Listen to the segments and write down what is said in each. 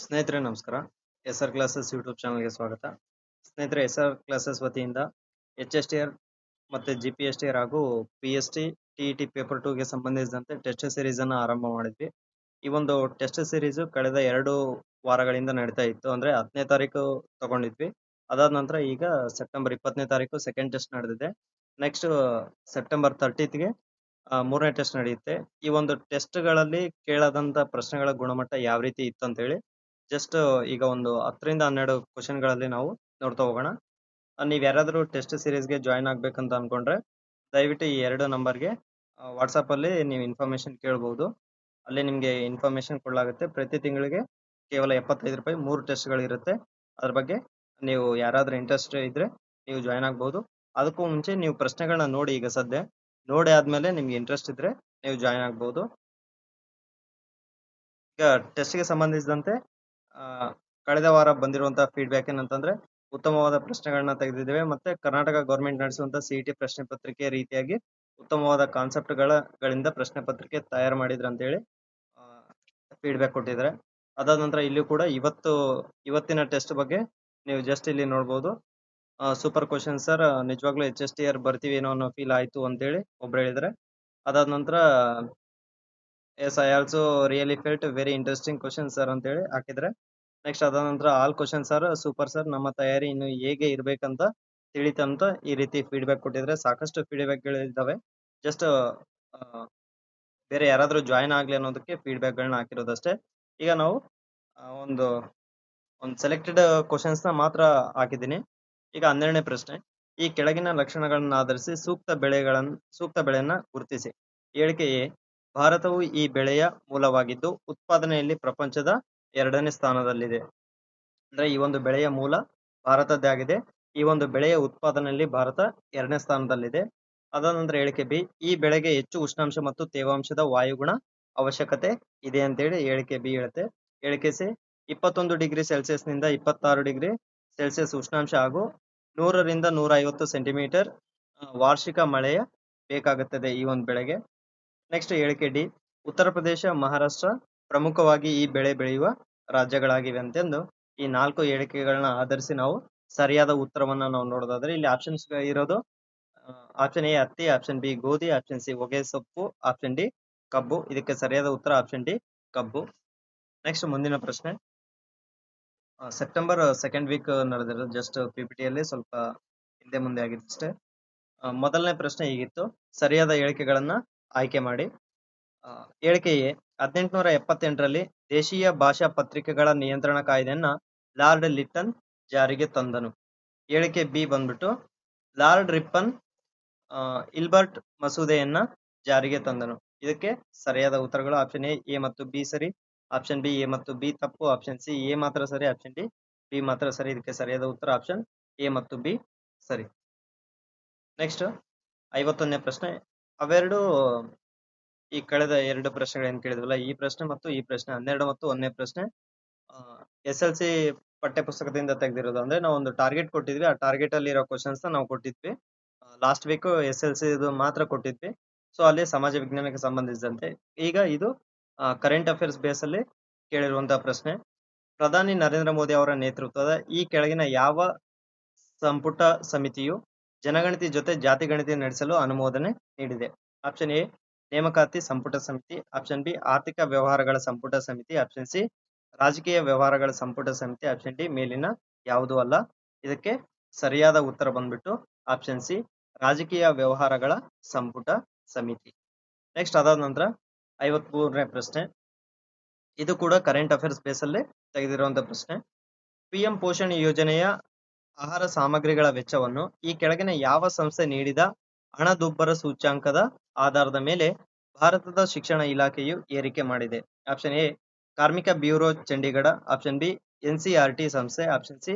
ಸ್ನೇಹಿತರೆ, ನಮಸ್ಕಾರ. S R classes YouTube ಚಾನಲ್ಗೆ ಸ್ವಾಗತ. ಸ್ನೇಹಿತರೆ ಎಸ್ ಆರ್ ಕ್ಲಾಸಸ್ ವತಿಯಿಂದ ಎಚ್ ಎಸ್ ಟಿ ಆರ್ ಮತ್ತು G P S T R ಹಾಗೂ P S T T E T paper ಟೂಗೆ ಸಂಬಂಧಿಸಿದಂತೆ ಟೆಸ್ಟ್ ಸೀರೀಸ್ ಅನ್ನು ಆರಂಭ ಮಾಡಿದ್ವಿ. ಈ ಒಂದು ಟೆಸ್ಟ್ ಸೀರೀಸ್ ಕಳೆದ ಎರಡು ವಾರಗಳಿಂದ ನಡೀತಾ ಇತ್ತು. ಅಂದ್ರೆ ಹತ್ತನೇ ತಾರೀಕು ತಗೊಂಡಿದ್ವಿ. ಅದಾದ ನಂತರ ಈಗ ಸೆಪ್ಟೆಂಬರ್ ಇಪ್ಪತ್ತನೇ ತಾರೀಕು ಸೆಕೆಂಡ್ ಟೆಸ್ಟ್ ನಡೆದಿದೆ. ನೆಕ್ಸ್ಟ್ ಸೆಪ್ಟೆಂಬರ್ ತರ್ಟೀತ್ಗೆ ಮೂರನೇ ಟೆಸ್ಟ್ ನಡೆಯುತ್ತೆ. ಈ ಒಂದು ಟೆಸ್ಟ್ಗಳಲ್ಲಿ ಕೇಳದಂತ ಪ್ರಶ್ನೆಗಳ ಗುಣಮಟ್ಟ ಯಾವ ರೀತಿ ಇತ್ತು ಅಂತ ಹೇಳಿ ಜಸ್ಟ್ ಈಗ ಒಂದು ಹತ್ತರಿಂದ ಹನ್ನೆರಡು ಕ್ವಶನ್ಗಳಲ್ಲಿ ನಾವು ನೋಡ್ತಾ ಹೋಗೋಣ. ನೀವು ಯಾರಾದರೂ ಟೆಸ್ಟ್ ಸೀರೀಸ್ಗೆ ಜಾಯ್ನ್ ಆಗಬೇಕಂತ ಅನ್ಕೊಂಡ್ರೆ ದಯವಿಟ್ಟು ಈ ಎರಡು ನಂಬರ್ಗೆ ವಾಟ್ಸಪ್ಪಲ್ಲಿ ನೀವು ಇನ್ಫಾರ್ಮೇಷನ್ ಕೇಳ್ಬೋದು. ಅಲ್ಲಿ ನಿಮಗೆ ಇನ್ಫಾರ್ಮೇಷನ್ ಕೊಡಲಾಗುತ್ತೆ. ಪ್ರತಿ ತಿಂಗಳಿಗೆ ಕೇವಲ ಎಪ್ಪತ್ತೈದು ರೂಪಾಯಿ ಮೂರು ಟೆಸ್ಟ್ಗಳಿರುತ್ತೆ ಅದ್ರ ಬಗ್ಗೆ ನೀವು ಯಾರಾದರೂ ಇಂಟ್ರೆಸ್ಟ್ ಇದ್ರೆ ನೀವು ಜಾಯ್ನ್ ಆಗ್ಬೋದು. ಅದಕ್ಕೂ ಮುಂಚೆ ನೀವು ಪ್ರಶ್ನೆಗಳನ್ನ ನೋಡಿ ಈಗ ಸದ್ಯ. ನೋಡಿ ಆದ್ಮೇಲೆ ನಿಮ್ಗೆ ಇಂಟ್ರೆಸ್ಟ್ ಇದ್ರೆ ನೀವು ಜಾಯ್ನ್ ಆಗ್ಬೋದು. ಈಗ ಟೆಸ್ಟ್ಗೆ ಸಂಬಂಧಿಸಿದಂತೆ ಕಳೆದ ವಾರ ಬಂದಿರುವಂತಹ ಫೀಡ್ಬ್ಯಾಕ್ ಏನಂತಂದ್ರೆ, ಉತ್ತಮವಾದ ಪ್ರಶ್ನೆಗಳನ್ನ ತೆಗೆದಿದ್ದೇವೆ ಮತ್ತೆ ಕರ್ನಾಟಕ ಗೌರ್ಮೆಂಟ್ ನಡೆಸುವಂತಹ ಸಿಇಟಿ ಪ್ರಶ್ನೆ ಪತ್ರಿಕೆ ರೀತಿಯಾಗಿ ಉತ್ತಮವಾದ ಕಾನ್ಸೆಪ್ಟ್ಗಳ ಗಳಿಂದ ಪ್ರಶ್ನೆ ಪತ್ರಿಕೆ ತಯಾರು ಮಾಡಿದ್ರ ಅಂತ ಹೇಳಿ ಫೀಡ್ಬ್ಯಾಕ್ ಕೊಟ್ಟಿದ್ದಾರೆ. ಅದಾದ ನಂತರ ಇಲ್ಲಿ ಕೂಡ ಇವತ್ತು, ಇವತ್ತಿನ ಟೆಸ್ಟ್ ಬಗ್ಗೆ ನೀವು ಜಸ್ಟ್ ಇಲ್ಲಿ ನೋಡ್ಬೋದು. ಸೂಪರ್ ಕ್ವಶನ್ ಸರ್ ನಿಜವಾಗ್ಲೂ ಎಚ್ ಎಸ್ ಟಿ ಆರ್ ಬರ್ತೀವಿ ಏನೋ ಅನ್ನೋ ಫೀಲ್ ಆಯ್ತು ಅಂತೇಳಿ ಒಬ್ರು ಹೇಳಿದ್ರೆ ಅದಾದ ನಂತರ yes I also really felt very interesting question sir ಅಂತೇಳಿ ಹಾಕಿದ್ರೆ ನೆಕ್ಸ್ಟ್ ಅದ ನಂತರ all question sir super sir ನಮ್ಮ ತಯಾರಿ ಇನ್ನು ಹೇಗೆ ಇರ್ಬೇಕಂತ ತಿಳಿತಂತ ಈ ರೀತಿ ಫೀಡ್ಬ್ಯಾಕ್ ಕೊಟ್ಟಿದ್ರೆ ಸಾಕಷ್ಟು ಫೀಡ್ಬ್ಯಾಕ್ ಗಳಿದ್ದಾವೆ ಜಸ್ಟ್ ಬೇರೆ ಯಾರಾದ್ರೂ ಜಾಯಿನ್ ಆಗ್ಲಿ ಅನ್ನೋದಕ್ಕೆ ಫೀಡ್ಬ್ಯಾಕ್ಗಳನ್ನ ಹಾಕಿರೋದಷ್ಟೇ. ಈಗ ನಾವು ಒಂದು ಒಂದು ಸೆಲೆಕ್ಟೆಡ್ ಕ್ವಶನ್ಸ್ನ ಮಾತ್ರ ಹಾಕಿದ್ದೀನಿ. ಈಗ ಹನ್ನೆರಡನೇ ಪ್ರಶ್ನೆ, ಈ ಕೆಳಗಿನ ಲಕ್ಷಣಗಳನ್ನ ಆಧರಿಸಿ ಸೂಕ್ತ ಬೆಳೆಗಳನ್ನು ಸೂಕ್ತ ಬೆಳೆಯನ್ನ ಗುರುತಿಸಿ. ಹೇಳಿಕೆ ಎ ಭಾರತವು ಈ ಬೆಳೆಯ ಮೂಲವಾಗಿದ್ದು, ಉತ್ಪಾದನೆಯಲ್ಲಿ ಪ್ರಪಂಚದ ಎರಡನೇ ಸ್ಥಾನದಲ್ಲಿದೆ. ಅಂದ್ರೆ ಈ ಒಂದು ಬೆಳೆಯ ಮೂಲ ಭಾರತದ್ದಾಗಿದೆ. ಈ ಒಂದು ಬೆಳೆಯ ಉತ್ಪಾದನೆಯಲ್ಲಿ ಭಾರತ ಎರಡನೇ ಸ್ಥಾನದಲ್ಲಿದೆ. ಅದಾದ ನಂತರ ಹೇಳಿಕೆ ಬಿ, ಈ ಬೆಳೆಗೆ ಹೆಚ್ಚು ಉಷ್ಣಾಂಶ ಮತ್ತು ತೇವಾಂಶದ ವಾಯುಗುಣ ಅವಶ್ಯಕತೆ ಇದೆ ಅಂತೇಳಿ ಹೇಳಿಕೆ ಬಿ ಹೇಳುತ್ತೆ. ಹೇಳಿಕೆ ಸಿ, ಇಪ್ಪತ್ತೊಂದು ಡಿಗ್ರಿ ಸೆಲ್ಸಿಯಸ್ನಿಂದ ಇಪ್ಪತ್ತಾರು ಡಿಗ್ರಿ ಸೆಲ್ಸಿಯಸ್ ಉಷ್ಣಾಂಶ ಹಾಗೂ ನೂರರಿಂದ ನೂರ ಐವತ್ತು ಸೆಂಟಿಮೀಟರ್ ವಾರ್ಷಿಕ ಮಳೆಯ ಬೇಕಾಗುತ್ತದೆ ಈ ಒಂದು ಬೆಳೆಗೆ. ನೆಕ್ಸ್ಟ್ ಹೇಳಿಕೆ ಡಿ, ಉತ್ತರ ಪ್ರದೇಶ, ಮಹಾರಾಷ್ಟ್ರ ಪ್ರಮುಖವಾಗಿ ಈ ಬೆಳೆ ಬೆಳೆಯುವ ರಾಜ್ಯಗಳಾಗಿವೆ ಅಂತಂದು ಈ ನಾಲ್ಕು ಹೇಳಿಕೆಗಳನ್ನ ಆಧರಿಸಿ ನಾವು ಸರಿಯಾದ ಉತ್ತರವನ್ನ ನಾವು ನೋಡೋದಾದ್ರೆ ಇಲ್ಲಿ ಆಪ್ಷನ್ಸ್ ಇರೋದು ಆಪ್ಷನ್ ಎ ಹತ್ತಿ ಆಪ್ಷನ್ ಬಿ ಗೋಧಿ ಆಪ್ಷನ್ ಸಿ ಹೊಗೆ ಸೊಪ್ಪು ಆಪ್ಷನ್ ಡಿ ಕಬ್ಬು. ಇದಕ್ಕೆ ಸರಿಯಾದ ಉತ್ತರ ಆಪ್ಷನ್ ಡಿ ಕಬ್ಬು. ನೆಕ್ಸ್ಟ್ ಮುಂದಿನ ಪ್ರಶ್ನೆ. ಸೆಪ್ಟೆಂಬರ್ ಸೆಕೆಂಡ್ ವೀಕ್ ನಡೆದಿರೋದು ಜಸ್ಟ್ ಪಿಪಿಟಿಯಲ್ಲಿ ಸ್ವಲ್ಪ ಹಿಂದೆ ಮುಂದೆ ಆಗಿತ್ತು ಅಷ್ಟೇ. ಮೊದಲನೇ ಪ್ರಶ್ನೆ ಹೀಗಿತ್ತು. ಸರಿಯಾದ ಹೇಳಿಕೆಗಳನ್ನ ಆಯ್ಕೆ ಮಾಡಿ. ಆ, ಹೇಳಿಕೆ ಎ ಹದಿನೆಂಟುನೂರ ಎಪ್ಪತ್ತೆಂಟರಲ್ಲಿ ದೇಶೀಯ ಭಾಷಾ ಪತ್ರಿಕೆಗಳ ನಿಯಂತ್ರಣ ಕಾಯ್ದೆಯನ್ನ ಲಾರ್ಡ್ ಲಿಟನ್ ಜಾರಿಗೆ ತಂದನು. ಹೇಳಿಕೆ ಬಿ ಬಂದ್ಬಿಟ್ಟು ಲಾರ್ಡ್ ರಿಪ್ಪನ್ ಇಲ್ಬರ್ಟ್ ಮಸೂದೆಯನ್ನ ಜಾರಿಗೆ ತಂದನು. ಇದಕ್ಕೆ ಸರಿಯಾದ ಉತ್ತರಗಳು ಆಪ್ಷನ್ ಎ ಎ ಮತ್ತು ಬಿ ಸರಿ ಆಪ್ಷನ್ ಬಿ ಎ ಮತ್ತು ಬಿ ತಪ್ಪು ಆಪ್ಷನ್ ಸಿ ಎ ಮಾತ್ರ ಸರಿ ಆಪ್ಷನ್ ಡಿ ಬಿ ಮಾತ್ರ ಸರಿ ಇದಕ್ಕೆ ಸರಿಯಾದ ಉತ್ತರ ಆಪ್ಷನ್ ಎ ಮತ್ತು ಬಿ ಸರಿ. ನೆಕ್ಸ್ಟ್ ಐವತ್ತೊಂದನೇ ಪ್ರಶ್ನೆ ಅವೆರಡು ಈ ಕಳೆದ ಎರಡು ಪ್ರಶ್ನೆಗಳೇನು ಕೇಳಿದ್ವಲ್ಲ, ಈ ಪ್ರಶ್ನೆ ಮತ್ತು ಈ ಪ್ರಶ್ನೆ, ಹನ್ನೆರಡು ಮತ್ತು ಒಂದನೇ ಪ್ರಶ್ನೆ ಎಸ್ ಎಲ್ ಸಿ ಪಠ್ಯ ಪುಸ್ತಕದಿಂದ ತೆಗೆದಿರೋದು. ಅಂದ್ರೆ ನಾವು ಒಂದು ಟಾರ್ಗೆಟ್ ಕೊಟ್ಟಿದ್ವಿ. ಆ ಟಾರ್ಗೆಟ್ ಅಲ್ಲಿ ಇರೋ ಕ್ವಶನ್ಸ್ ನಾವು ಕೊಟ್ಟಿದ್ವಿ. Last week S L C ಇದು ಮಾತ್ರ ಕೊಟ್ಟಿದ್ವಿ. ಸೊ ಅಲ್ಲಿ ಸಮಾಜ ವಿಜ್ಞಾನಕ್ಕೆ ಸಂಬಂಧಿಸಿದಂತೆ. ಈಗ ಇದು ಕರೆಂಟ್ ಅಫೇರ್ಸ್ ಬೇಸ್ ಅಲ್ಲಿ ಕೇಳಿರುವಂತಹ ಪ್ರಶ್ನೆ. ಪ್ರಧಾನಿ ನರೇಂದ್ರ ಮೋದಿ ಅವರ ನೇತೃತ್ವದ ಈ ಕೆಳಗಿನ ಯಾವ ಸಂಪುಟ ಸಮಿತಿಯು ಜನಗಣತಿ ಜೊತೆ ಜಾತಿ ಗಣತಿ ನಡೆಸಲು ಅನುಮೋದನೆ ನೀಡಿದೆ? ಆಪ್ಷನ್ ಎ ನೇಮಕಾತಿ ಸಂಪುಟ ಸಮಿತಿ ಆಪ್ಷನ್ ಬಿ ಆರ್ಥಿಕ ವ್ಯವಹಾರಗಳ ಸಂಪುಟ ಸಮಿತಿ ಆಪ್ಷನ್ ಸಿ ರಾಜಕೀಯ ವ್ಯವಹಾರಗಳ ಸಂಪುಟ ಸಮಿತಿ ಆಪ್ಷನ್ ಡಿ ಮೇಲಿನ ಯಾವುದೂ ಅಲ್ಲ. ಇದಕ್ಕೆ ಸರಿಯಾದ ಉತ್ತರ ಬಂದ್ಬಿಟ್ಟು ಆಪ್ಷನ್ ಸಿ ರಾಜಕೀಯ ವ್ಯವಹಾರಗಳ ಸಂಪುಟ ಸಮಿತಿ. ನೆಕ್ಸ್ಟ್ ಅದಾದ ನಂತರ ಐವತ್ ಮೂರನೇ ಪ್ರಶ್ನೆ. ಇದು ಕೂಡ ಕರೆಂಟ್ ಅಫೇರ್ಸ್ ಅಲ್ಲಿ ತೆಗೆದಿರುವಂತ ಪ್ರಶ್ನೆ. ಪಿಎಂ ಪೋಷಣ್ ಯೋಜನೆಯ ಆಹಾರ ಸಾಮಗ್ರಿಗಳ ವೆಚ್ಚವನ್ನು ಈ ಕೆಳಗಿನ ಯಾವ ಸಂಸ್ಥೆ ನೀಡಿದ ಹಣದುಬ್ಬರ ಸೂಚ್ಯಾಂಕದ ಆಧಾರದ ಮೇಲೆ ಭಾರತದ ಶಿಕ್ಷಣ ಇಲಾಖೆಯು ಏರಿಕೆ ಮಾಡಿದೆ. ಆಪ್ಷನ್ ಎ, ಕಾರ್ಮಿಕ bureau Chandigarh. Option B, NCERT ಸಂಸ್ಥೆ. ಆಪ್ಷನ್ ಸಿ,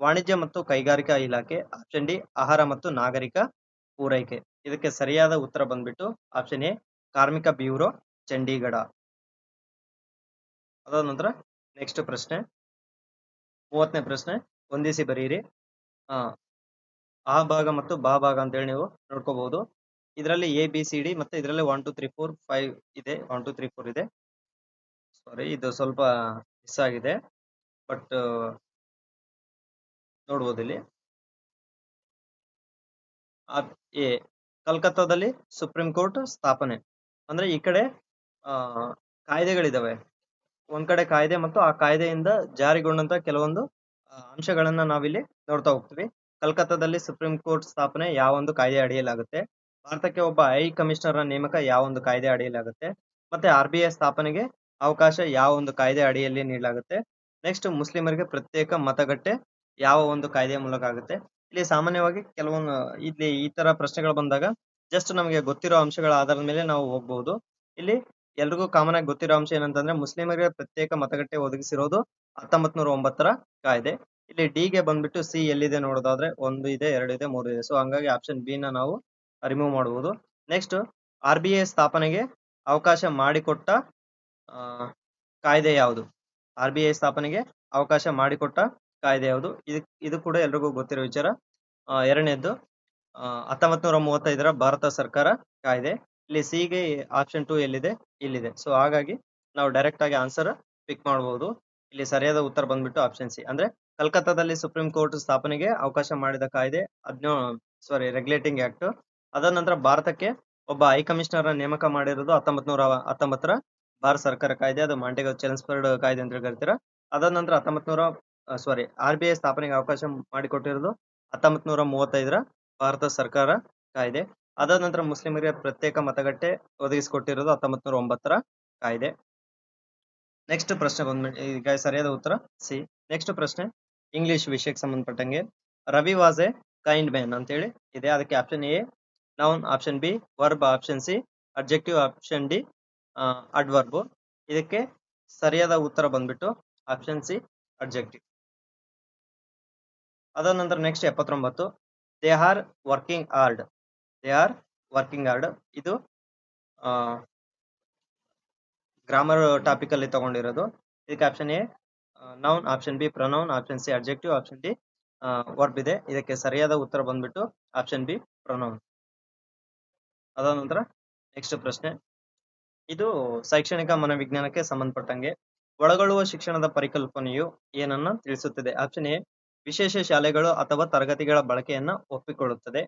ವಾಣಿಜ್ಯ ಮತ್ತು ಕೈಗಾರಿಕಾ ಇಲಾಖೆ. ಆಪ್ಷನ್ ಡಿ, ಆಹಾರ ಮತ್ತು ನಾಗರಿಕ ಪೂರೈಕೆ. ಇದಕ್ಕೆ ಸರಿಯಾದ ಉತ್ತರ ಬಂದ್ಬಿಟ್ಟು ಆಪ್ಷನ್ ಎ, ಕಾರ್ಮಿಕ ಬ್ಯೂರೋ ಚಂಡೀಗಢ. ಅದಾದ ನಂತರ ನೆಕ್ಸ್ಟ್ ಪ್ರಶ್ನೆ. ಮೂವತ್ತನೇ ಪ್ರಶ್ನೆ. ಹೊಂದಿಸಿ ಬರೀರಿ. ಆ ಭಾಗ ಮತ್ತು ಬಾ ಭಾಗ ಅಂತೇಳಿ ನೀವು ನೋಡ್ಕೋಬಹುದು. ಇದರಲ್ಲಿ ಎ ಬಿ ಸಿ ಡಿ ಮತ್ತೆ ಇದರಲ್ಲಿ one two three four five ಇದೆ. ಒನ್ ಟು ತ್ರೀ ಫೋರ್ ಇದೆ. ಸಾರಿ ಇದು ಸ್ವಲ್ಪ ಮಿಸ್ ಆಗಿದೆ. ಬಟ್ ನೋಡ್ಬೋದು ಇಲ್ಲಿ. ಎ, ಕಲ್ಕತ್ತಾದಲ್ಲಿ ಸುಪ್ರೀಂ ಕೋರ್ಟ್ ಸ್ಥಾಪನೆ. ಅಂದ್ರೆ ಈ ಕಡೆ ಕಾಯ್ದೆಗಳಿದಾವೆ. ಒಂದ್ ಕಡೆ ಕಾಯ್ದೆ ಮತ್ತು ಆ ಕಾಯ್ದೆಯಿಂದ ಜಾರಿಗೊಂಡಂತ ಕೆಲವೊಂದು ಅಂಶಗಳನ್ನ ನಾವಿಲ್ಲಿ ನೋಡ್ತಾ ಹೋಗ್ತೀವಿ. ಕಲ್ಕತ್ತಾದಲ್ಲಿ ಸುಪ್ರೀಂ ಕೋರ್ಟ್ ಸ್ಥಾಪನೆ ಯಾವ ಒಂದು ಕಾಯ್ದೆ ಅಡಿಯಲಾಗುತ್ತೆ ಭಾರತಕ್ಕೆ ಒಬ್ಬ ಹೈ ಕಮಿಷನರ್ ನೇಮಕ ಯಾವ ಒಂದು ಕಾಯ್ದೆ ಅಡಿಯಲಾಗುತ್ತೆ, ಮತ್ತೆ ಆರ್ ಬಿ ಐ ಸ್ಥಾಪನೆಗೆ ಅವಕಾಶ ಯಾವ ಒಂದು ಕಾಯ್ದೆ ಅಡಿಯಲ್ಲಿ ನೀಡಲಾಗುತ್ತೆ. ನೆಕ್ಸ್ಟ್ ಮುಸ್ಲಿಮರಿಗೆ ಪ್ರತ್ಯೇಕ ಮತಗಟ್ಟೆ ಯಾವ ಒಂದು ಕಾಯ್ದೆಯ ಮೂಲಕ ಆಗುತ್ತೆ. ಇಲ್ಲಿ ಸಾಮಾನ್ಯವಾಗಿ ಕೆಲವೊಂದು ಇಲ್ಲಿ ಈ ತರ ಪ್ರಶ್ನೆಗಳು ಬಂದಾಗ ಜಸ್ಟ್ ನಮಗೆ ಗೊತ್ತಿರೋ ಅಂಶಗಳ ಆಧಾರದ ಮೇಲೆ ನಾವು ಹೋಗ್ಬಹುದು. ಇಲ್ಲಿ ಎಲ್ರಿಗೂ ಕಾಮನ್ ಆಗಿ ಗೊತ್ತಿರೋ ಅಂಶ ಏನಂತಂದ್ರೆ ಮುಸ್ಲಿಮರಿಗೆ ಪ್ರತ್ಯೇಕ ಮತಗಟ್ಟೆ ಒದಗಿಸಿರೋದು ಹತ್ತೊಂಬತ್ ನೂರ ಒಂಬತ್ತರ ಕಾಯ್ದೆ. ಇಲ್ಲಿ ಡಿ ಗೆ ಬಂದ್ಬಿಟ್ಟು ಸಿ ಎಲ್ಲಿದೆ ನೋಡೋದಾದ್ರೆ ಒಂದು ಇದೆ, ಎರಡು ಇದೆ, ಮೂರು ಇದೆ. ಸೊ ಹಂಗಾಗಿ ಆಪ್ಷನ್ ಬಿ ನ ನಾವು ರಿಮೂವ್ ಮಾಡಬಹುದು ನೆಕ್ಸ್ಟ್ ಆರ್ ಬಿ ಐ ಸ್ಥಾಪನೆಗೆ ಅವಕಾಶ ಮಾಡಿಕೊಟ್ಟ ಕಾಯ್ದೆ ಯಾವುದು? ಆರ್ ಬಿ ಐ ಸ್ಥಾಪನೆಗೆ ಅವಕಾಶ ಮಾಡಿಕೊಟ್ಟ ಕಾಯ್ದೆ ಯಾವುದು? ಇದು ಇದು ಕೂಡ ಎಲ್ರಿಗೂ ಗೊತ್ತಿರೋ ವಿಚಾರ. ಎರಡನೇದು ಎರಡನೇದ್ದು ಹತ್ತೊಂಬತ್ ನೂರ ಮೂವತ್ತೈದರ ಭಾರತ ಸರ್ಕಾರ ಕಾಯ್ದೆ. ಇಲ್ಲಿ ಸಿ ಗೆ ಆಪ್ಷನ್ ಟು ಎಲ್ಲಿದೆ? ಇಲ್ಲಿದೆ. ಸೊ ಹಾಗಾಗಿ ನಾವು ಡೈರೆಕ್ಟ್ ಆಗಿ ಆನ್ಸರ್ ಪಿಕ್ ಮಾಡಬಹುದು ಇಲ್ಲಿ ಸರಿಯಾದ ಉತ್ತರ ಬಂದ್ಬಿಟ್ಟು ಆಪ್ಷನ್ ಸಿ ಅಂದ್ರೆ ಕಲ್ಕತ್ತಾದಲ್ಲಿ ಸುಪ್ರೀಂ ಕೋರ್ಟ್ ಸ್ಥಾಪನೆಗೆ ಅವಕಾಶ ಮಾಡಿದ ಕಾಯ್ದೆ ಹದಿನೇಳು ಸಾರಿ ರೆಗ್ಯುಲೇಟಿಂಗ್ ಆಕ್ಟ್ ಅದಾದ ನಂತರ ಭಾರತಕ್ಕೆ ಒಬ್ಬ ಹೈ ಕಮಿಷನರ್ ನೇಮಕ ಮಾಡಿರೋದು ಹತ್ತೊಂಬತ್ ನೂರ ಹತ್ತೊಂಬತ್ತರ ಭಾರತ ಸರ್ಕಾರ ಕಾಯ್ದೆ, ಅದು ಮಾಂಟೆಗ ಚೆಲ್ಸ್ಬರ್ಡ್ ಕಾಯ್ದೆ ಅಂತ ಕರಿತೀರ. ಅದಾದ ನಂತರ ಹತ್ತೊಂಬತ್ ನೂರ ಸಾರಿ ಆರ್ ಬಿ ಐ ಸ್ಥಾಪನೆಗೆ ಅವಕಾಶ ಮಾಡಿಕೊಟ್ಟಿರೋದು ಹತ್ತೊಂಬತ್ ನೂರ ಮೂವತ್ತೈದರ ಭಾರತ ಸರ್ಕಾರ ಕಾಯ್ದೆ. ಅದಾದ ನಂತರ ಮುಸ್ಲಿಮರಿಗೆ ಪ್ರತ್ಯೇಕ ಮತಗಟ್ಟೆ ಒದಗಿಸಿಕೊಟ್ಟಿರೋದು ಹತ್ತೊಂಬತ್ ನೂರ ಒಂಬತ್ತರ ಕಾಯ್ದೆ. ನೆಕ್ಸ್ಟ್ ಪ್ರಶ್ನೆ ಬಂದ್ಬಿಟ್ಟು ಈಗ ಸರಿಯಾದ ಉತ್ತರ ಸಿ. ನೆಕ್ಸ್ಟ್ ಪ್ರಶ್ನೆ ಇಂಗ್ಲಿಷ್ ವಿಷಯಕ್ಕೆ ಸಂಬಂಧಪಟ್ಟಂಗೆ Ravi was a kind man ಅಂತೇಳಿ ಇದೆ. ಅದಕ್ಕೆ option A noun option B verb option C objective option D adverb ಇದಕ್ಕೆ ಸರಿಯಾದ ಉತ್ತರ ಬಂದ್ಬಿಟ್ಟು ಆಪ್ಷನ್ ಸಿ ಅಬ್ಜೆಕ್ಟಿವ್ ಅದಾದ ನಂತರ ನೆಕ್ಸ್ಟ್ ಎಪ್ಪತ್ತೊಂಬತ್ತು. They are working hard they are working hard ಇದು ಗ್ರಾಮರ್ ಟಾಪಿಕ್ ಅಲ್ಲಿ ತಗೊಂಡಿರೋದು. ಇದಕ್ಕೆ option A noun option B pronoun option C objective option D verb ಇದೆ. ಇದಕ್ಕೆ ಸರಿಯಾದ ಉತ್ತರ ಬಂದ್ಬಿಟ್ಟು ಆಪ್ಷನ್ ಬಿ ಪ್ರನೌನ್ ಅದಾದ ನಂತರ ನೆಕ್ಸ್ಟ್ ಪ್ರಶ್ನೆ. ಇದು ಶೈಕ್ಷಣಿಕ ಮನೋವಿಜ್ಞಾನಕ್ಕೆ ಸಂಬಂಧಪಟ್ಟಂಗೆ ಒಳಗೊಳ್ಳುವ ಶಿಕ್ಷಣದ ಪರಿಕಲ್ಪನೆಯು ಏನನ್ನ ತಿಳಿಸುತ್ತದೆ? ಆಪ್ಷನ್ ಎ ವಿಶೇಷ ಶಾಲೆಗಳು ಅಥವಾ ತರಗತಿಗಳ ಬಳಕೆಯನ್ನ ಒಪ್ಪಿಕೊಳ್ಳುತ್ತದೆ.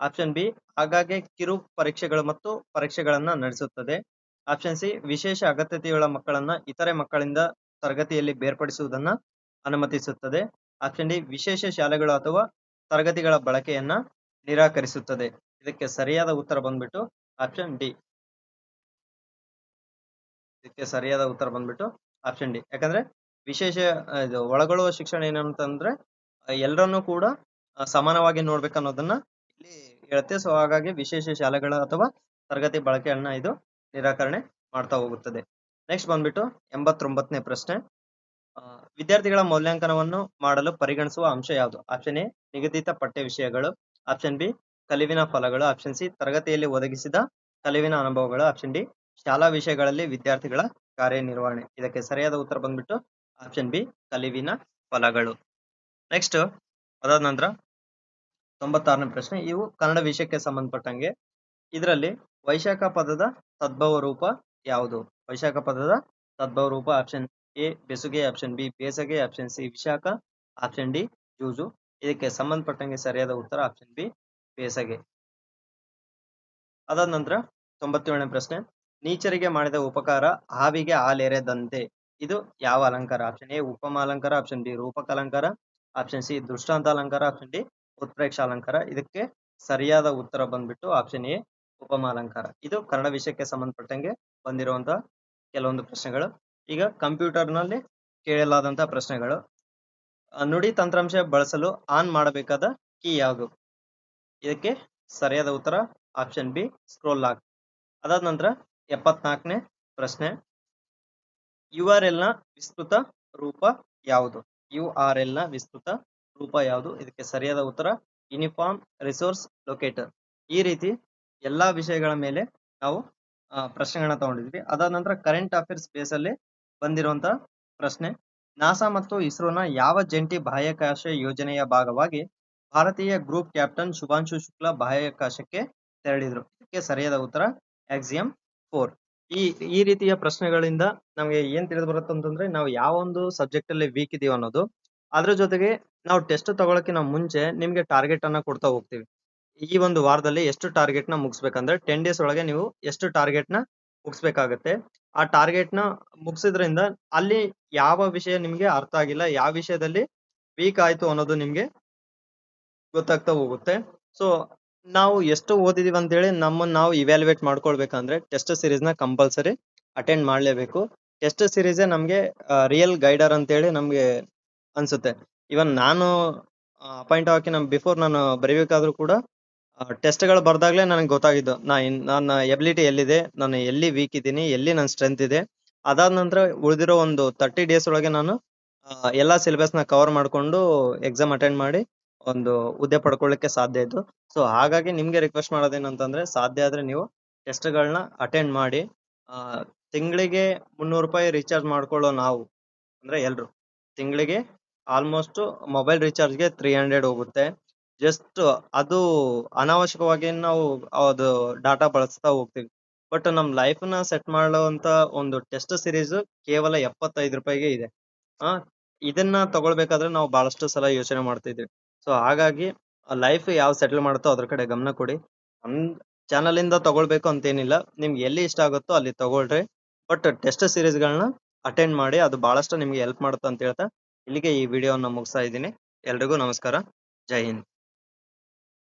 ಆಪ್ಷನ್ ಬಿ ಆಗಾಗ್ಗೆ ಕಿರು ಪರೀಕ್ಷೆಗಳು ಮತ್ತು ಪರೀಕ್ಷೆಗಳನ್ನ ನಡೆಸುತ್ತದೆ. ಆಪ್ಷನ್ ಸಿ ವಿಶೇಷ ಅಗತ್ಯತೆಯುಳ್ಳ ಮಕ್ಕಳನ್ನ ಇತರೆ ಮಕ್ಕಳಿಂದ ತರಗತಿಯಲ್ಲಿ ಬೇರ್ಪಡಿಸುವುದನ್ನ ಅನುಮತಿಸುತ್ತದೆ. ಆಪ್ಷನ್ ಡಿ ವಿಶೇಷ ಶಾಲೆಗಳು ಅಥವಾ ತರಗತಿಗಳ ಬಳಕೆಯನ್ನ ನಿರಾಕರಿಸುತ್ತದೆ. ಇದಕ್ಕೆ ಸರಿಯಾದ ಉತ್ತರ ಬಂದ್ಬಿಟ್ಟು ಆಪ್ಷನ್ ಡಿ ಇದಕ್ಕೆ ಸರಿಯಾದ ಉತ್ತರ ಬಂದ್ಬಿಟ್ಟು ಆಪ್ಷನ್ ಡಿ ಯಾಕಂದ್ರೆ ವಿಶೇಷ ಇದು ಒಳಗೊಳ್ಳುವ ಶಿಕ್ಷಣ ಏನಂತಂದ್ರೆ ಎಲ್ಲರನ್ನೂ ಕೂಡ ಸಮಾನವಾಗಿ ನೋಡ್ಬೇಕನ್ನೋದನ್ನ ಇಲ್ಲಿ ಹೇಳುತ್ತೆ. ಸೊ ಹಾಗಾಗಿ ವಿಶೇಷ ಶಾಲೆಗಳ ಅಥವಾ ತರಗತಿ ಬಳಕೆಯನ್ನ ಇದು ನಿರಾಕರಣೆ ಮಾಡ್ತಾ ಹೋಗುತ್ತದೆ. ನೆಕ್ಸ್ಟ್ ಬಂದ್ಬಿಟ್ಟು ಎಂಬತ್ತೊಂಬತ್ತನೇ ಪ್ರಶ್ನೆ. ವಿದ್ಯಾರ್ಥಿಗಳ ಮೌಲ್ಯಾಂಕನವನ್ನು ಮಾಡಲು ಪರಿಗಣಿಸುವ ಅಂಶ ಯಾವುದು? ಆಪ್ಷನ್ ಎ ನಿಗದಿತ ಪಠ್ಯ ವಿಷಯಗಳು. ಆಪ್ಷನ್ ಬಿ ಕಲಿವಿನ ಫಲಗಳು ಆಪ್ಷನ್ ಸಿ, ತರಗತಿಯಲ್ಲಿ ಒದಗಿಸಿದ ಕಲಿವಿನ ಅನುಭವಗಳು ಆಪ್ಷನ್ ಡಿ. ಶಾಲಾ ವಿಷಯಗಳಲ್ಲಿ ವಿದ್ಯಾರ್ಥಿಗಳ ಕಾರ್ಯನಿರ್ವಹಣೆ. ಇದಕ್ಕೆ ಸರಿಯಾದ ಉತ್ತರ ಬಂದ್ಬಿಟ್ಟು ಆಪ್ಷನ್ ಬಿ, ಕಲಿವಿನ ಫಲಗಳು. ನೆಕ್ಸ್ಟ್ ಅದಾದ ನಂತರ ತೊಂಬತ್ತಾರನೇ ಪ್ರಶ್ನೆ. ಇವು ಕನ್ನಡ ವಿಷಯಕ್ಕೆ ಸಂಬಂಧಪಟ್ಟಂಗೆ. ಇದರಲ್ಲಿ ವೈಶಾಖ ಪದದ ತದ್ಭವ ರೂಪ ಯಾವುದು? ವೈಶಾಖ ಪದದ ತದ್ಭವ ರೂಪ ಆಪ್ಷನ್ ಎ, ಬೆಸುಗೆ ಆಪ್ಷನ್ ಬಿ, ಬೇಸಗೆ ಆಪ್ಷನ್ ಸಿ, ವಿಶಾಖ ಆಪ್ಷನ್ ಡಿ, ಜೂಜು. ಇದಕ್ಕೆ ಸಂಬಂಧಪಟ್ಟಂಗೆ ಸರಿಯಾದ ಉತ್ತರ ಆಪ್ಷನ್ ಬಿ ಬೇಸಗೆ. ಅದಾದ ನಂತರ ತೊಂಬತ್ತೇಳನೇ ಪ್ರಶ್ನೆ. ನೀಚರಿಗೆ ಮಾಡಿದ ಉಪಕಾರ ಹಾವಿಗೆ ಹಾಲೆರೆದಂತೆ. ಇದು ಯಾವ ಅಲಂಕಾರ? ಆಪ್ಷನ್ ಎ ಉಪಮ ಅಲಂಕಾರ ಆಪ್ಷನ್ ಬಿ ರೂಪಕ ಅಲಂಕಾರ ಆಪ್ಷನ್ ಸಿ ದೃಷ್ಟಾಂತ ಅಲಂಕಾರ ಆಪ್ಷನ್ ಡಿ ಉತ್ಪ್ರೇಕ್ಷ ಅಲಂಕಾರ. ಇದಕ್ಕೆ ಸರಿಯಾದ ಉತ್ತರ ಬಂದ್ಬಿಟ್ಟು ಆಪ್ಷನ್ ಎ ಉಪಮ ಅಲಂಕಾರ. ಇದು ಕನ್ನಡ ವಿಷಯಕ್ಕೆ ಸಂಬಂಧಪಟ್ಟಂಗೆ ಬಂದಿರುವಂತಹ ಕೆಲವೊಂದು ಪ್ರಶ್ನೆಗಳು. ಈಗ ಕಂಪ್ಯೂಟರ್ನಲ್ಲಿ ಕೇಳಲಾದಂತಹ ಪ್ರಶ್ನೆಗಳು. ನುಡಿ ತಂತ್ರಾಂಶ ಬಳಸಲು ಆನ್ ಮಾಡಬೇಕಾದ ಕೀ ಯಾವುದು? ಇದಕ್ಕೆ ಸರಿಯಾದ ಉತ್ತರ ಆಪ್ಷನ್ ಬಿ ಸ್ಕ್ರೋಲ್ ಲಾಕ್ ಅದಾದ ನಂತರ ಎಪ್ಪತ್ನಾಲ್ಕನೇ ಪ್ರಶ್ನೆ. ಯು ಆರ್ ಎಲ್ನ ವಿಸ್ತೃತ ರೂಪ ಯಾವುದು? ಯು ಆರ್ ಎಲ್ನ ವಿಸ್ತೃತ ರೂಪ ಯಾವುದು? ಇದಕ್ಕೆ ಸರಿಯಾದ ಉತ್ತರ ಯೂನಿಫಾರ್ಮ್ ರಿಸೋರ್ಸ್ ಲೊಕೇಟರ್ ಈ ರೀತಿ ಎಲ್ಲಾ ವಿಷಯಗಳ ಮೇಲೆ ನಾವು ಪ್ರಶ್ನೆಗಳನ್ನ ತಗೊಂಡಿದ್ವಿ. ಅದಾದ ನಂತರ ಕರೆಂಟ್ ಅಫೇರ್ಸ್ ಬೇಸ್ ಅಲ್ಲಿ ಬಂದಿರುವಂತಹ ಪ್ರಶ್ನೆ. ನಾಸಾ ಮತ್ತು ಇಸ್ರೋನ ಯಾವ ಜಂಟಿ ಬಾಹ್ಯಾಕಾಶ ಯೋಜನೆಯ ಭಾಗವಾಗಿ ಭಾರತೀಯ ಗ್ರೂಪ್ ಕ್ಯಾಪ್ಟನ್ ಶುಭಾಂಶು ಶುಕ್ಲಾ ಬಾಹ್ಯಾಕಾಶಕ್ಕೆ ತೆರಳಿದ್ರು. ಇದಕ್ಕೆ ಸರಿಯಾದ ಉತ್ತರ ಆಕ್ಸಿಯಂ ಫೋರ್ ಈ ಈ ರೀತಿಯ ಪ್ರಶ್ನೆಗಳಿಂದ ನಮಗೆ ಏನ್ ತಿಳಿದು ಬರುತ್ತೆ ಅಂತಂದ್ರೆ, ನಾವು ಯಾವ ಒಂದು ಸಬ್ಜೆಕ್ಟ್ ಅಲ್ಲಿ ವೀಕ್ ಇದೀವಿ ಅನ್ನೋದು, ಅದ್ರ ಜೊತೆಗೆ ನಾವು ಟೆಸ್ಟ್ ತಗೊಳಕಿನ ಮುಂಚೆ ನಿಮ್ಗೆ ಟಾರ್ಗೆಟ್ ಅನ್ನ ಕೊಡ್ತಾ ಹೋಗ್ತೀವಿ. ಈ ಒಂದು ವಾರದಲ್ಲಿ ಎಷ್ಟು ಟಾರ್ಗೆಟ್ನ ಮುಗಿಸ್ಬೇಕಂದ್ರೆ ಟೆನ್ ಡೇಸ್ ಒಳಗೆ ನೀವು ಎಷ್ಟು ಟಾರ್ಗೆಟ್ನ ಮುಗಿಸ್ಬೇಕಾಗತ್ತೆ. ಆ ಟಾರ್ಗೆಟ್ನ ಮುಗಿಸಿದ್ರಿಂದ ಅಲ್ಲಿ ಯಾವ ವಿಷಯ ನಿಮ್ಗೆ ಅರ್ಥ ಆಗಿಲ್ಲ, ಯಾವ ವಿಷಯದಲ್ಲಿ ವೀಕ್ ಆಯ್ತು ಅನ್ನೋದು ನಿಮ್ಗೆ ಗೊತ್ತಾಗ್ತಾ ಹೋಗುತ್ತೆ. ಸೊ ನಾವು ಎಷ್ಟು ಓದಿದೀವಿ ಅಂತ ಹೇಳಿ ನಮ್ಮನ್ನ ನಾವು ಇವ್ಯಾಲ್ಯೂಯೇಟ್ ಮಾಡ್ಕೊಳ್ಬೇಕಂದ್ರೆ ಟೆಸ್ಟ್ ಸೀರೀಸ್ನ ಕಂಪಲ್ಸರಿ ಅಟೆಂಡ್ ಮಾಡಲೇಬೇಕು. ಟೆಸ್ಟ್ ಸೀರೀಸೇ ನಮ್ಗೆ ರಿಯಲ್ ಗೈಡರ್ ಅಂತ ಹೇಳಿ ನಮ್ಗೆ ಅನ್ಸುತ್ತೆ. ಇವನ್ ನಾನು ಅಪಾಯಿಂಟ್ ಹಾಕಿ ನಮ್ ಬಿಫೋರ್ ನಾನು ಬರೀಬೇಕಾದ್ರೂ ಕೂಡ ಟೆಸ್ಟ್ಗಳು ಬರ್ದಾಗ್ಲೇ ನನಗೆ ಗೊತ್ತಾಗಿದ್ದು. ನಾ ನನ್ನ ಎಬಿಲಿಟಿ ಎಲ್ಲಿದೆ, ನಾನು ಎಲ್ಲಿ ವೀಕ್ ಇದ್ದೀನಿ, ಎಲ್ಲಿ ನನ್ನ ಸ್ಟ್ರೆಂತ್ ಇದೆ. ಅದಾದ ನಂತರ ಉಳಿದಿರೋ ಒಂದು ತರ್ಟಿ ಡೇಸ್ ಒಳಗೆ ನಾನು ಎಲ್ಲ ಎಲ್ಲಾ ಸಿಲೆಬಸ್ನ ಕವರ್ ಮಾಡ್ಕೊಂಡು ಎಕ್ಸಾಮ್ ಅಟೆಂಡ್ ಮಾಡಿ ಒಂದು ಹುದ್ದೆ ಪಡ್ಕೊಳ್ಳಿಕ್ಕೆ ಸಾಧ್ಯ ಇತ್ತು. ಸೊ ಹಾಗಾಗಿ ನಿಮ್ಗೆ ರಿಕ್ವೆಸ್ಟ್ ಮಾಡೋದೇನಂತಂದ್ರೆ ಸಾಧ್ಯ ಆದ್ರೆ ನೀವು ಟೆಸ್ಟ್ ಗಳನ್ನ ಅಟೆಂಡ್ ಮಾಡಿ, ಆ, ತಿಂಗಳಿಗೆ ಮುನ್ನೂರು ರೂಪಾಯಿ ರೀಚಾರ್ಜ್ ಮಾಡ್ಕೊಳ್ಳೋ ನಾವು, ಅಂದ್ರೆ ಎಲ್ರು. ತಿಂಗಳಿಗೆ ಆಲ್ಮೋಸ್ಟ್ ಮೊಬೈಲ್ ರೀಚಾರ್ಜ್ಗೆ ತ್ರೀ ಹಂಡ್ರೆಡ್ ಹೋಗುತ್ತೆ. ಜಸ್ಟ್ ಅದು ಅನಾವಶ್ಯಕವಾಗಿ ನಾವು ಅದು ಡಾಟಾ ಬಳಸ್ತಾ ಹೋಗ್ತೀವಿ. ಬಟ್ ನಮ್ ಲೈಫ್ನ ಸೆಟ್ ಮಾಡುವಂತ ಒಂದು ಟೆಸ್ಟ್ ಸೀರೀಸ್ ಕೇವಲ ಎಪ್ಪತ್ತೈದು ರೂಪಾಯಿಗೆ ಇದೆ. ಆ, ಇದನ್ನ ತಗೊಳ್ಬೇಕಾದ್ರೆ ನಾವು ಬಹಳಷ್ಟು ಸಲ ಯೋಚನೆ ಮಾಡ್ತಿದ್ವಿ. ಸೊ ಹಾಗಾಗಿ ಲೈಫ್ ಯಾವ ಸೆಟಲ್ ಮಾಡುತ್ತೋ ಅದ್ರ ಕಡೆ ಗಮನ ಕೊಡಿ. ನಮ್ ಚಾನಲ್ ಇಂದ ತಗೊಳ್ಬೇಕು ಅಂತೇನಿಲ್ಲ. ನಿಮ್ಗೆ ಎಲ್ಲಿ ಇಷ್ಟ ಆಗುತ್ತೋ ಅಲ್ಲಿ ತಗೊಳ್ರಿ. ಬಟ್ ಟೆಸ್ಟ್ ಸೀರೀಸ್ ಗಳನ್ನ ಅಟೆಂಡ್ ಮಾಡಿ, ಅದು ಬಹಳಷ್ಟು ನಿಮ್ಗೆ ಹೆಲ್ಪ್ ಮಾಡುತ್ತೆ ಅಂತ ಹೇಳ್ತಾ ಇಲ್ಲಿಗೆ ಈ ವಿಡಿಯೋನ ಮುಗಿಸ್ತಾ ಇದ್ದೀನಿ. ಎಲ್ರಿಗೂ ನಮಸ್ಕಾರ. ಜೈ ಹಿಂದ್.